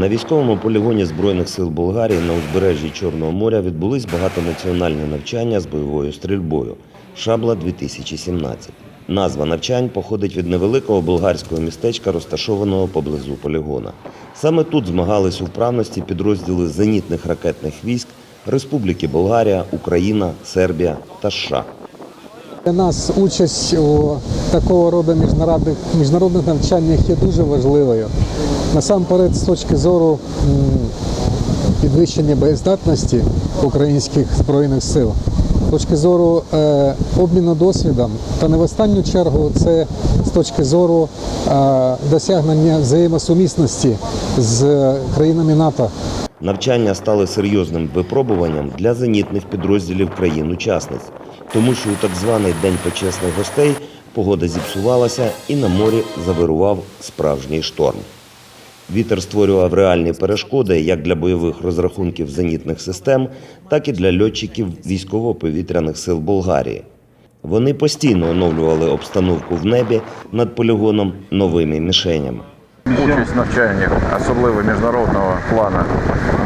На військовому полігоні Збройних сил Болгарії на узбережжі Чорного моря відбулись багатонаціональні навчання з бойовою стрільбою Шабла 2017. Назва навчань походить від невеликого болгарського містечка, розташованого поблизу полігона. Саме тут змагались у вправності підрозділи зенітних ракетних військ Республіки Болгарія, Україна, Сербія та США. Для нас участь у такого роду міжнародних, міжнародних навчаннях є дуже важливою. Насамперед, з точки зору підвищення боєздатності українських збройних сил, з точки зору е, обміну досвідом, та не в останню чергу це з точки зору е, досягнення взаємосумісності з країнами НАТО. Навчання стали серйозним випробуванням для зенітних підрозділів країн-учасниць, тому що у так званий День почесних гостей погода зіпсувалася і на морі завирував справжній шторм. Вітер створював реальні перешкоди як для бойових розрахунків зенітних систем, так і для льотчиків військово-повітряних сил Болгарії. Вони постійно оновлювали обстановку в небі над полігоном новими мішенями. Участь в навчаннях, особливо міжнародного плану,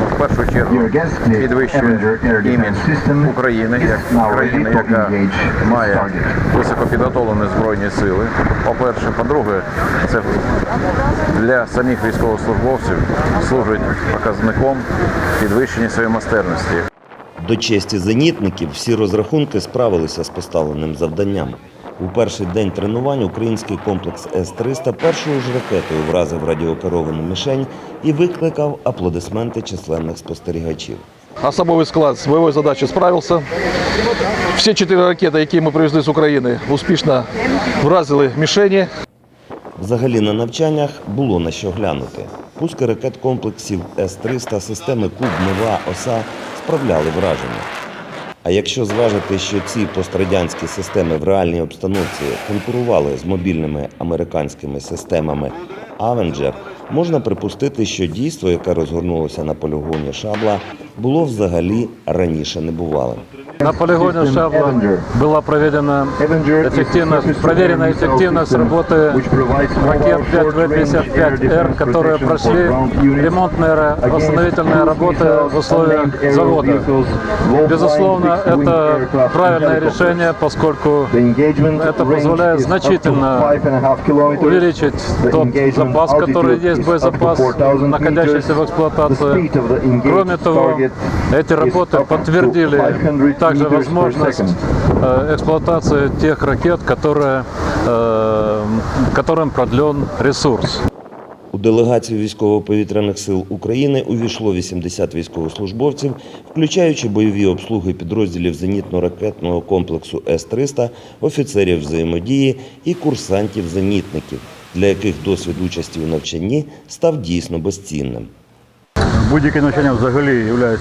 ну, в першу чергу підвищує імідж України як країни, яка має високопідготовлені збройні сили. По-перше, по-друге, це для самих військовослужбовців служить показником підвищення своєї майстерності. До честі зенітників всі розрахунки справилися з поставленим завданням. У перший день тренувань український комплекс С-300 першою ж ракетою вразив радіокеровану мішень і викликав аплодисменти численних спостерігачів. Особовий склад з бойовою задачею справився. Всі чотири ракети, які ми привезли з України, успішно вразили мішені. Взагалі на навчаннях було на що глянути. Пуски ракет комплексів С-300 системи Куб, Нева, ОСА справляли враження. А якщо зважити, що ці пострадянські системи в реальній обстановці конкурували з мобільними американськими системами Avenger, можна припустити, що дійство, яке розгорнулося на полігоні Шабла, було взагалі раніше небувалим. На полигоне Шабла была проведена эффективность, проверена эффективность работы ракет 5В-55Р, которые прошли ремонтные восстановительные работы в условиях завода. Безусловно, это правильное решение, поскольку это позволяет значительно увеличить тот запас, который есть, боезапас, находящийся в эксплуатации. Кроме того, эти работы подтвердили также возможность э, эксплуатации тех ракет, которые, э, которым продлен ресурс. У делегацію військово-повітряних сил України увійшло 80 військовослужбовців, включаючи бойові обслуги підрозділів зенітно-ракетного комплексу С-300, офіцерів взаємодії і курсантів-зенітників, для яких досвід участі у навчанні став дійсно безцінним. Будь-яке навчання взагалі є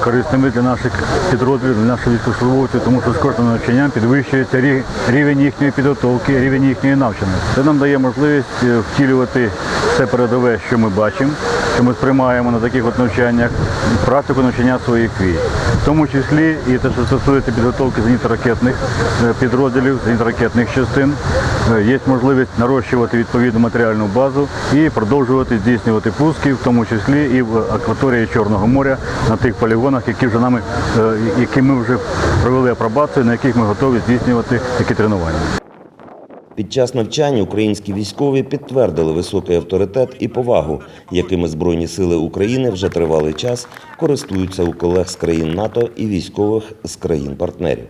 корисними для наших підрозділів, для наших військовослужбовців, тому що з кожним навчанням підвищується рівень їхньої підготовки, рівень їхньої навчання. Це нам дає можливість е, втілювати все передове, що ми бачимо, що ми сприймаємо на таких от навчаннях, практику навчання своїх військ. В тому числі і те, що стосується підготовки зенітно-ракетних е, підрозділів, зенітно-ракетних частин, е, є можливість нарощувати відповідну матеріальну базу і продовжувати здійснювати пуски, в тому числі і в акваторії Чорного моря на тих полігонах, які вже нами, е, які ми вже провели апробацію, на яких ми готові здійснювати такі тренування. Під час навчання українські військові підтвердили високий авторитет і повагу, якими Збройні сили України вже тривалий час користуються у колег з країн НАТО і військових з країн-партнерів.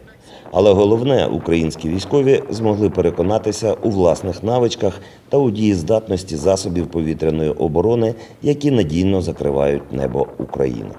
Але головне, українські військові змогли переконатися у власних навичках та у дієздатності засобів повітряної оборони, які надійно закривають небо України.